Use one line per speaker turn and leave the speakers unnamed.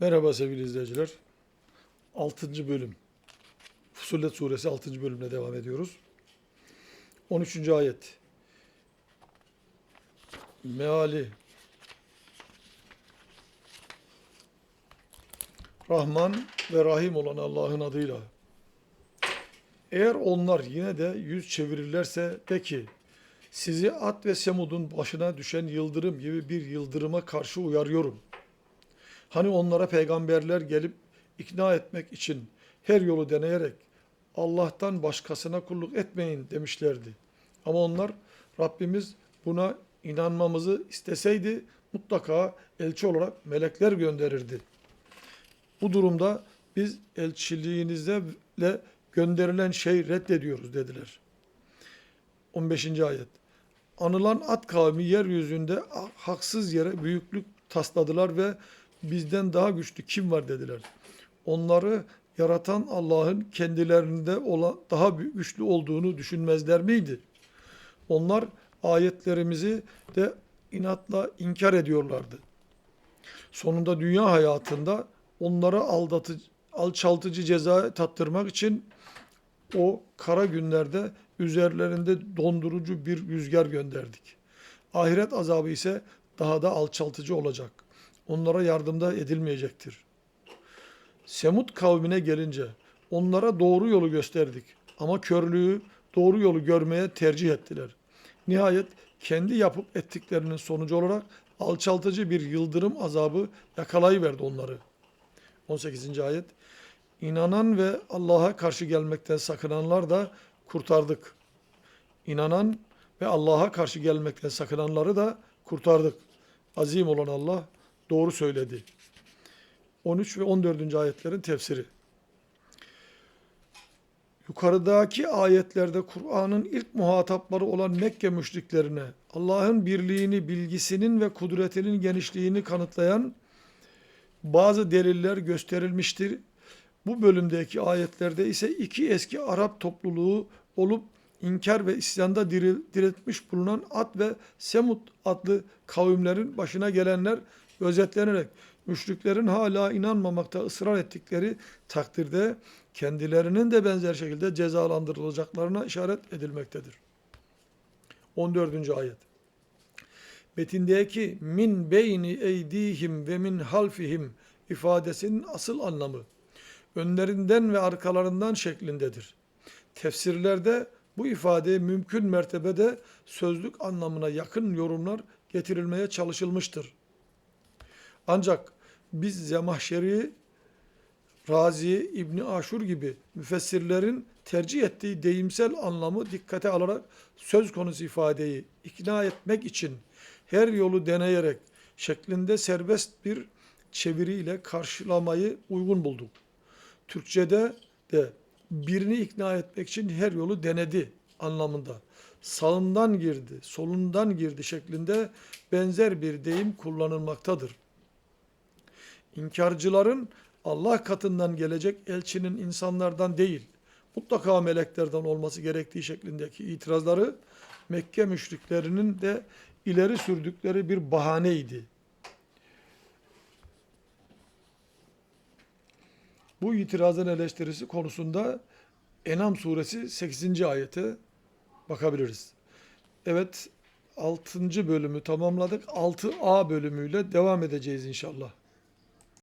Merhaba sevgili izleyiciler. 6. bölüm. Fussilet suresi 6. bölümle devam ediyoruz. 13. ayet. Meali Rahman ve Rahim olan Allah'ın adıyla. Eğer onlar yine de yüz çevirirlerse de ki sizi At ve Semud'un başına düşen yıldırım gibi bir yıldırıma karşı uyarıyorum. Hani onlara peygamberler gelip ikna etmek için her yolu deneyerek Allah'tan başkasına kulluk etmeyin demişlerdi. Ama onlar Rabbimiz buna inanmamızı isteseydi mutlaka elçi olarak melekler gönderirdi. Bu durumda biz elçiliğinizle gönderilen şey reddediyoruz dediler. 15. ayet. Anılan at kavmi yeryüzünde haksız yere büyüklük tasladılar ve bizden daha güçlü kim var dediler. Onları yaratan Allah'ın kendilerinde olan daha güçlü olduğunu düşünmezler miydi? Onlar ayetlerimizi de inatla inkar ediyorlardı. Sonunda dünya hayatında onlara aldatıcı, alçaltıcı ceza tattırmak için o kara günlerde üzerlerinde dondurucu bir rüzgar gönderdik. Ahiret azabı ise daha da alçaltıcı olacak. Onlara yardımda edilmeyecektir. Semut kavmine gelince onlara doğru yolu gösterdik ama körlüğü doğru yolu görmeye tercih ettiler. Nihayet kendi yapıp ettiklerinin sonucu olarak alçaltıcı bir yıldırım azabı yakalayıverdi onları. 18. ayet İnanan ve Allah'a karşı gelmekten sakınanlar da kurtardık. İnanan ve Allah'a karşı gelmekten sakınanları da kurtardık. Azim olan Allah doğru söyledi. 13 ve 14. ayetlerin tefsiri. Yukarıdaki ayetlerde Kur'an'ın ilk muhatapları olan Mekke müşriklerine Allah'ın birliğini, bilgisinin ve kudretinin genişliğini kanıtlayan bazı deliller gösterilmiştir. Bu bölümdeki ayetlerde ise iki eski Arap topluluğu olup inkar ve isyanda diretmiş bulunan Ad ve Semud adlı kavimlerin başına gelenler özetlenerek müşriklerin hala inanmamakta ısrar ettikleri takdirde kendilerinin de benzer şekilde cezalandırılacaklarına işaret edilmektedir. 14. ayet. Metindeki min beyni eydihim ve min halfihim ifadesinin asıl anlamı önlerinden ve arkalarından şeklindedir. Tefsirlerde bu ifade mümkün mertebede sözlük anlamına yakın yorumlar getirilmeye çalışılmıştır. Ancak biz Zemahşeri, Razi, İbni Aşur gibi müfessirlerin tercih ettiği deyimsel anlamı dikkate alarak söz konusu ifadeyi ikna etmek için her yolu deneyerek şeklinde serbest bir çeviriyle karşılamayı uygun bulduk. Türkçe'de de birini ikna etmek için her yolu denedi anlamında. Sağından girdi, solundan girdi şeklinde benzer bir deyim kullanılmaktadır. İnkarcıların Allah katından gelecek elçinin insanlardan değil, mutlaka meleklerden olması gerektiği şeklindeki itirazları Mekke müşriklerinin de ileri sürdükleri bir bahaneydi. Bu itirazın eleştirisi konusunda Enam suresi 8. ayete bakabiliriz. Evet 6. bölümü tamamladık. 6a bölümüyle devam edeceğiz inşallah.